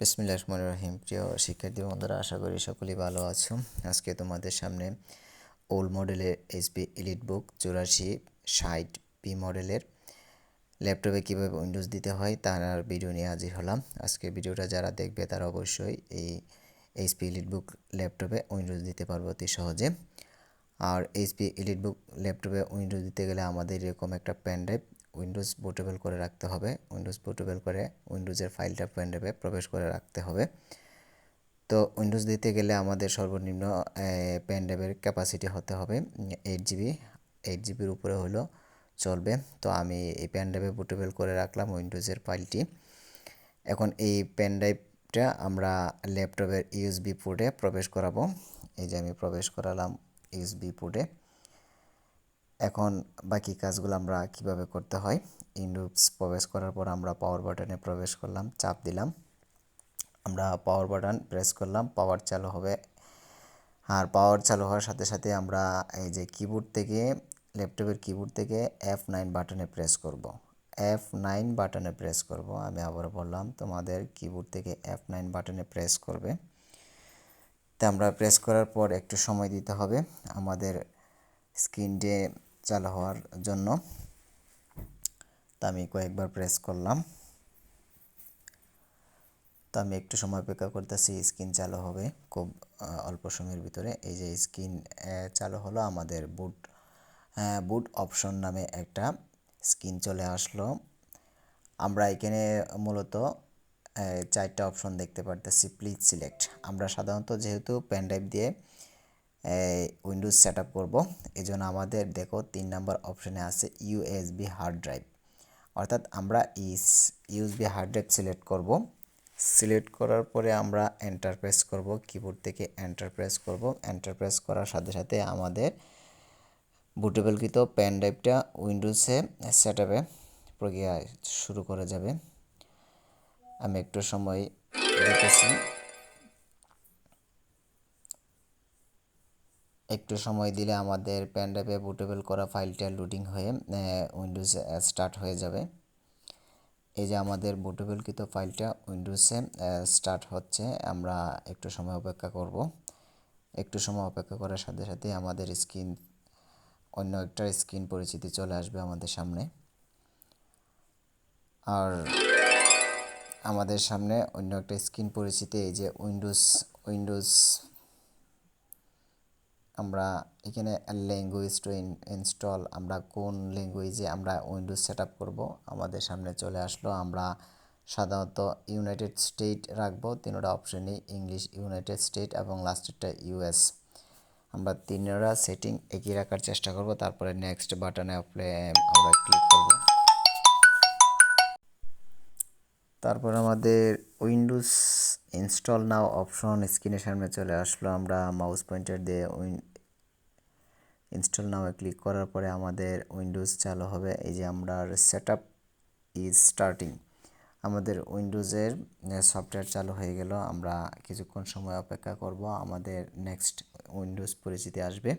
বিসমিল্লাহ রহমান রহিম। প্রিয় শিক্ষার্থী বন্ধুরা, আশা করি সকলেই ভালো আছো। আজকে তোমাদের সামনে ওল্ড মডেলের এইচপি এলিট বুক চুরাশি ষাট পি মডেলের ল্যাপটপে কীভাবে উইন্ডোজ দিতে হয় তার ভিডিও নিয়ে হাজির হলাম। আজকে ভিডিওটা যারা দেখবে তারা অবশ্যই এই এইচপি এলিট বুক ল্যাপটপে উইন্ডোজ দিতে পারব অতি সহজে। আর এইচপি এলিট বুক ল্যাপটপে উইন্ডোজ দিতে গেলে আমাদের এরকম একটা প্যান ড্রাইভ উইন্ডোজ বুটেবল করে রাখতে হবে। উইন্ডোজ বুটেবল করে উইন্ডোজের ফাইলটা পেন ড্রাইভে প্রবেশ করে রাখতে হবে। তো উইন্ডোজ দিতে গেলে আমাদের সর্বনিম্ন পেন ড্রাইভের ক্যাপাসিটি হতে হবে। এইট জিবি এইট জিবির উপরে হলো চলবে। তো আমি এই পেন ড্রাইভে বুটেবল করে রাখলাম উইন্ডোজের ফাইলটি এখন এই পেন ড্রাইভটা আমরা ল্যাপটপের ইউএসবি পোর্টে প্রবেশ করাবো। এই যে আমি প্রবেশ করালাম ইউএসবি পোর্টে এখন বাকি কাজগুলো আমরা কীভাবে করতে হয়? ইনডুপস প্রবেশ করার পর আমরা পাওয়ার বাটনে প্রবেশ করলাম, চাপ দিলাম। আমরা পাওয়ার বাটন প্রেস করলাম পাওয়ার চালু হবে। আর পাওয়ার চালু হওয়ার সাথে সাথে আমরা এই যে কিবোর্ড থেকে ল্যাপটপের কিবোর্ড থেকে এফ নাইন বাটনে প্রেস করব। এফ নাইন বাটনে প্রেস করব। আমি আবার বললাম, তোমাদের কিবোর্ড থেকে এফ নাইন বাটনে প্রেস করবে। তা আমরা প্রেস করার পর একটু সময় দিতে হবে। আমাদের স্ক্রিনটে চালু হওয়ার জন্য। তা আমি কয়েকবার প্রেস করলাম। তো আমি একটু সময় অপেক্ষা করতেছি স্ক্রিন চালু হবে খুব অল্প সময়ের ভিতরে। এই যে স্ক্রিন চালু হলো আমাদের বুট বুট অপশন নামে একটা স্ক্রিন চলে আসলো। আমরা এখানে মূলত চারটা অপশন দেখতে পারতেছি প্লিজ সিলেক্ট আমরা সাধারণত যেহেতু পেন ড্রাইভ দিয়ে উইন্ডোজ সেট আপ করব। এই জন্য আমাদের দেখো তিন নাম্বার অপশানে আছে ইউএসবি হার্ড ড্রাইভ অর্থাৎ আমরা ইস ইউএসবি হার্ড ড্রাইভ সিলেক্ট করব। সিলেক্ট করার পরে আমরা এন্টার প্রেস করব কিবোর্ড থেকে এন্টার প্রেস করব। এন্টার প্রেস করার সাথে সাথে আমাদের বুটেবলকৃত পেন ড্রাইভটা উইন্ডোজে সেট আপে প্রক্রিয়া শুরু করা যাবে। আমি একটু সময় দেখেছি একটু সময় দিলে আমাদের প্যান ড্রাইভে বুটেবল করা ফাইলটা লোডিং হয়ে উইন্ডোজ স্টার্ট হয়ে যাবে। এই যে আমাদের বুটেবলকৃত ফাইলটা উইন্ডোজে স্টার্ট হচ্ছে, আমরা একটু সময় অপেক্ষা করব। একটু সময় অপেক্ষা করার সাথে সাথে আমাদের স্ক্রিন, অন্য একটা স্ক্রিন পরিচিতি চলে আসবে আমাদের সামনে। আর আমাদের সামনে অন্য একটা স্ক্রিন পরিচিতি, এই যে উইন্ডোজ উইন্ডোজ আমরা এখানে ল্যাঙ্গুয়েজ টু ইনস্টল আমরা কোন ল্যাঙ্গুয়েজে আমরা উইন্ডোজ সেট আপ করব, আমাদের সামনে চলে আসলো, আমরা সাধারণত ইউনাইটেড স্টেট রাখব, তিনটা অপশনই ইংলিশ ইউনাইটেড স্টেট এবং লাস্টেরটা ইউএস আমরা তিনটা সেটিং একই রাখার চেষ্টা করব, তারপরে নেক্সট বাটনে আমরা ক্লিক করব। তারপর আমাদের উইন্ডোজ ইনস্টল নাও অপশন স্ক্রিনের সামনে চলে আসলো আমরা মাউস পয়েন্টার দিয়ে ইনস্টল নামে ক্লিক করার পরে আমাদের উইন্ডোজ চালু হবে। এই যে আমরা সেট আপ ইজ স্টার্টিং আমাদের উইন্ডোজের সফটওয়্যার চালু হয়ে গেল। আমরা কিছুক্ষণ সময় অপেক্ষা করব, আমাদের নেক্সট উইন্ডোজ পরিচিতি আসবে।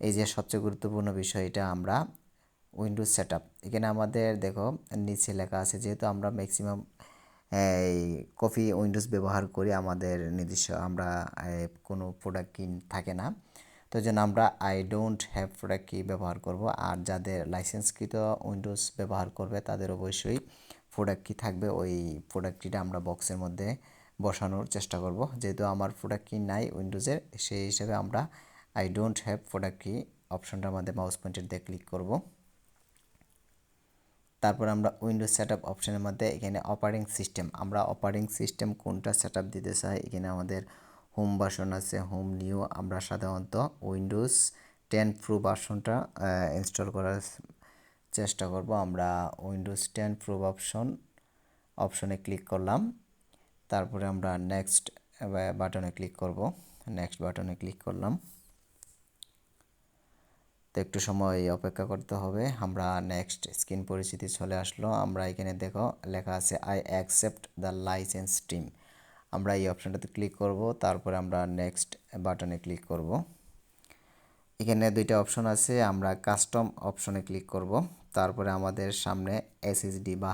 এই যে সবচেয়ে গুরুত্বপূর্ণ বিষয় এটা আমরা উইন্ডোজ সেট এখানে আমাদের দেখো, নিচে লেখা আছে, যেহেতু আমরা ম্যাক্সিমাম কফি উইন্ডোজ ব্যবহার করি, আমাদের নির্দিষ্ট আমরা কোনো প্রোডাক্ট কিন, থাকে না। তো জন্য আমরা আই ডোন্ট হ্যাভ প্রোডাক্ট কি ব্যবহার করব, আর যাদের লাইসেন্সকৃত উইন্ডোজ ব্যবহার করবে, তাদের অবশ্যই প্রোডাক্ট কি থাকবে, ওই প্রোডাক্টটিটা আমরা বক্সের মধ্যে বসানোর চেষ্টা করব। যেহেতু আমার প্রোডাক্ট কি নাই উইন্ডোজের, সেই হিসেবে আমরা আই ডোন্ট হ্যাভ প্রোডাক্ট কি অপশনটার মধ্যে মাউস পয়েন্টার দিয়ে ক্লিক করব। তারপর আমরা উইন্ডোজ সেট আপ অপশনের মধ্যে এখানে অপারেটিং সিস্টেম আমরা অপারেটিং সিস্টেম কোনটা সেট আপ দিতে চাই? এখানে আমাদের হোম ভার্সন আছে হোম নিউ আমরা সাধারণত উইন্ডোজ টেন প্রো ভার্সনটা ইনস্টল করার চেষ্টা করব। আমরা উইন্ডোজ টেন প্রো অপশন অপশনে ক্লিক করলাম। তারপরে আমরা নেক্সট বাটনে ক্লিক করব। নেক্সট বাটনে ক্লিক করলাম। তো একটু সময় অপেক্ষা করতে হবে। আমরা নেক্সট স্ক্রিন পরিস্থিতি চলে আসলো। আমরা এখানে দেখো, লেখা আছে I accept the licence term আমরা এই অপশানটাতে ক্লিক করব। তারপরে আমরা নেক্সট বাটনে ক্লিক করব। এখানে দুইটা অপশন আছে। আমরা কাস্টম অপশনে ক্লিক করব। তারপরে আমাদের সামনে এসএসডি বা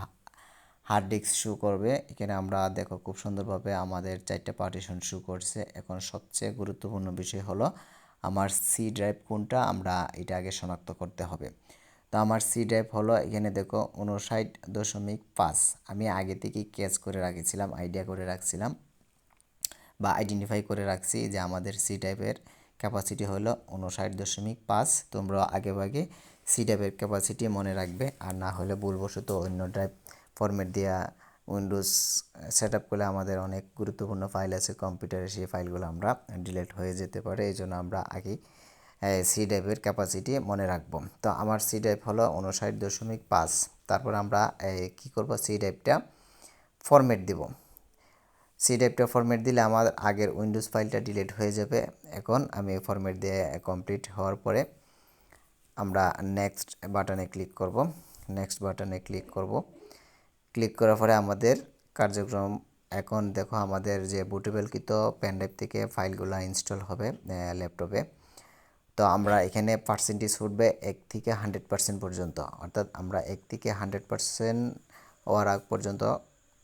হার্ড ডিস্ক শু করবে। এখানে আমরা দেখো, খুব সুন্দরভাবে আমাদের চারটা পার্টিশন শু করছে। এখন সবচেয়ে গুরুত্বপূর্ণ বিষয় হলো আমার সি ড্রাইভ কোনটা, আমরা এটা আগে শনাক্ত করতে হবে। তো আমার সি ড্রাইভ হলো এখানে দেখো উনষাট দশমিক পাঁচ। আমি আগে থেকেই ক্যাচ করে রাখেছিলাম আইডিয়া করে রাখছিলাম বা আইডেন্টিফাই করে রাখছি যে আমাদের সি টাইপের ক্যাপাসিটি হলো উনষাট দশমিক পাঁচ। তোমরা আগে ভাগে সি টাইপের ক্যাপাসিটি মনে রাখবে, আর না হলে ভুলবশত অন্য ড্রাইভ ফরম্যাট দেওয়া উইন্ডোজ সেট আপ করলে আমাদের অনেক গুরুত্বপূর্ণ ফাইল আছে কম্পিউটারে সেই ফাইলগুলো আমরা ডিলেট হয়ে যেতে পারে। এই জন্য আমরা আগেই সি ড্রাইভের ক্যাপাসিটি মনে রাখব। তো আমার সি ড্রাইভ হলো উনষাট দশমিক পাঁচ। তারপর আমরা কী করব? সি ড্রাইভটা ফরম্যাট দিব। সি ড্রাইভটা ফরম্যাট দিলে আমার আগের উইন্ডোজ ফাইলটা ডিলিট হয়ে যাবে। এখন আমি ফরম্যাট দিয়ে কমপ্লিট হওয়ার পরে আমরা নেক্সট বাটনে ক্লিক করব। নেক্সট বাটনে ক্লিক করব। ক্লিক করার পরে আমাদের কার্যক্রম এখন দেখো আমাদের যে বুটেবলকৃত প্যানড্রাইভ থেকে ফাইলগুলো ইনস্টল হবে ল্যাপটপে তো আমরা এখানে পার্সেন্টেজ উঠবে এক থেকে হান্ড্রেড পার্সেন্ট পর্যন্ত। অর্থাৎ আমরা এক থেকে হান্ড্রেড পার্সেন্ট হওয়ার আগ পর্যন্ত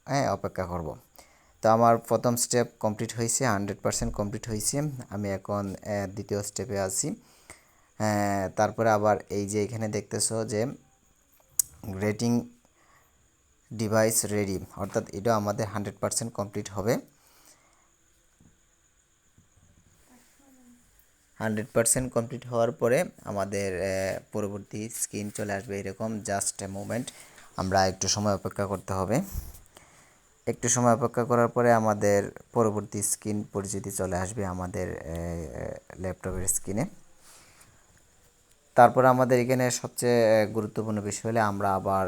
হ্যাঁ অপেক্ষা করব। তো আমার প্রথম স্টেপ কমপ্লিট হয়েছে হান্ড্রেড পার্সেন্ট কমপ্লিট হয়েছে। আমি এখন দ্বিতীয় স্টেপে আছি। তারপরে আবার এই যে এখানে দেখতেছো যে রেটিং ডিভাইস রেডি অর্থাৎ এটা আমাদের হান্ড্রেড পার্সেন্ট কমপ্লিট হবে। হান্ড্রেড পার্সেন্ট কমপ্লিট হওয়ার পরে আমাদের পরবর্তী স্ক্রিন চলে আসবে এরকম জাস্ট মুমেন্ট আমরা একটু সময় অপেক্ষা করতে হবে। একটু সময় অপেক্ষা করার পরে আমাদের পরবর্তী স্ক্রিন পরিচিতি চলে আসবে আমাদের ল্যাপটপের স্ক্রিনে তারপর আমাদের এখানে সবচেয়ে গুরুত্বপূর্ণ বিষয় হলে আমরা আবার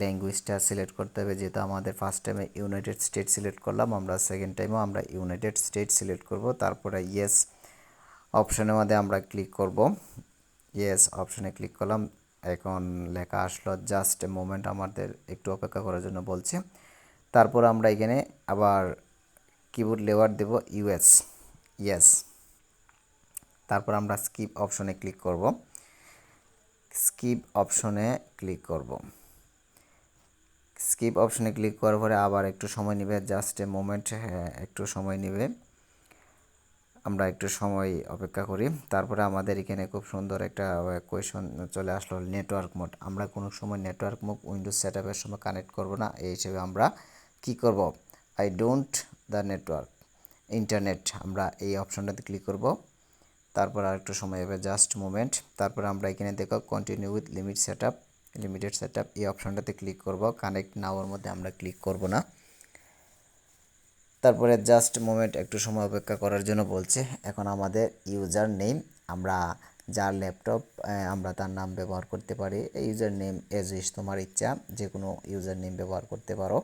ল্যাঙ্গুয়েজটা সিলেক্ট করতে হবে। যেহেতু আমাদের ফার্স্ট টাইমে ইউনাইটেড স্টেট সিলেক্ট করলাম, আমরা সেকেন্ড টাইমেও আমরা ইউনাইটেড স্টেট সিলেক্ট করব। তারপরে ইয়েস অপশনের মধ্যে আমরা ক্লিক করব। ইয়েস অপশনে ক্লিক করলাম। এখন লেখা আসলো জাস্ট এ মোমেন্ট আমাদের একটু অপেক্ষা করার জন্য বলছে। তারপর আমরা এখানে আবার কিবোর্ড লেওয়ার দেব ইউএস ইয়েস তারপর আমরা স্কিপ অপশনে ক্লিক করব। স্কিপ অপশনে ক্লিক করব। স্কিপ অপশনে ক্লিক করার পরে আবার একটু সময় নেবে জাস্ট এ মোমেন্ট একটু সময় নেবে। আমরা একটু সময় অপেক্ষা করি। তারপরে আমাদের এখানে খুব সুন্দর একটা কোয়েশন চলে আসলো নেটওয়ার্ক মোড আমরা কোনো সময় নেটওয়ার্ক মোড উইন্ডোজ সেট সময় কানেক্ট করব না। এই হিসেবে আমরা কি করব? I don't the network internet আমরা এই অপশনটাতে ক্লিক করব। তারপর আরেকটু সময় হবে জাস্ট মোমেন্ট তারপর আমরা এখানে দেখো continue with limit set up limited set up এই অপশনটাতে ক্লিক করব। কানেক্ট নাওয়ার মধ্যে আমরা ক্লিক করব না। তারপরে জাস্ট মোমেন্ট একটু সময় অপেক্ষা করার জন্য বলছে, এখন আমাদের ইউজার নেম আমরা যার ল্যাপটপ আমরা তার নাম ব্যবহার করতে পারি। ইউজার নেম এজ ইস তোমার ইচ্ছা যে কোনো ইউজার নেম ব্যবহার করতে পারো।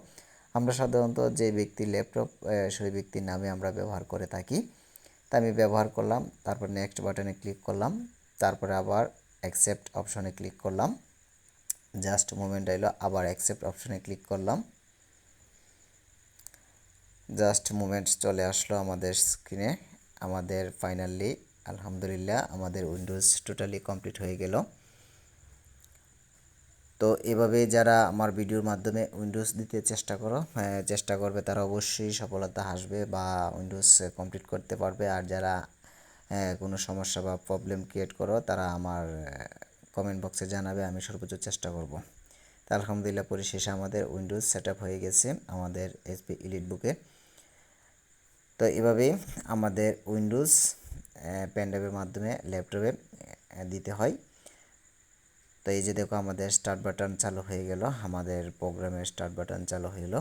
আমরা সাধারণত যে ব্যক্তির ল্যাপটপ সেই ব্যক্তির নামে আমরা ব্যবহার করে থাকি। তা আমি ব্যবহার করলাম, তারপর নেক্সট বাটনে ক্লিক করলাম, তারপরে আবার অ্যাকসেপ্ট অপশনে ক্লিক করলাম। জাস্ট মোমেন্ট এলো, আবার অ্যাকসেপ্ট অপশনে ক্লিক করলাম। জাস্ট মুমেন্টস চলে আসলো আমাদের স্ক্রিনে আমাদের ফাইনালি আলহামদুলিল্লাহ, আমাদের উইন্ডোজ টোটালি কমপ্লিট হয়ে গেল। তো এভাবে যারা আমার ভিডিওর মাধ্যমে উইন্ডোজ দিতে চেষ্টা করো চেষ্টা করবে তারা অবশ্যই সফলতা আসবে বা উইন্ডোজ কমপ্লিট করতে পারবে। আর যারা কোনো সমস্যা বা প্রবলেম ক্রিয়েট করো, তারা আমার কমেন্ট বক্সে জানাবে, আমি সর্বোচ্চ চেষ্টা করব। তা আলহামদুলিল্লাহ পরিশেষে আমাদের উইন্ডোজ সেট হয়ে গেছে আমাদের এসপি ইলিট বুকে তো এভাবেই আমাদের উইন্ডোজ প্যান্ডাবের মাধ্যমে ল্যাপটপে দিতে হয়। তো এই যে দেখো আমাদের স্টার্ট বাটন চালু হয়ে গেল, আমাদের প্রোগ্রামের স্টার্ট বাটন চালু হয়ে গেল।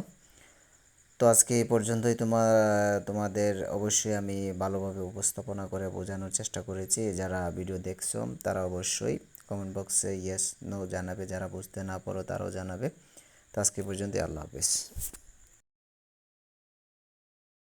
তো আজকে এই পর্যন্তই তোমার তোমাদের অবশ্যই আমি ভালোভাবে উপস্থাপনা করে বোঝানোর চেষ্টা করেছি। যারা ভিডিও দেখছ, তারা অবশ্যই কমেন্ট বক্সে ইয়েস নো জানাবে। যারা বুঝতে না পারো, তারাও জানাবে। তো আজকে পর্যন্তই, আল্লাহ হাফিজ।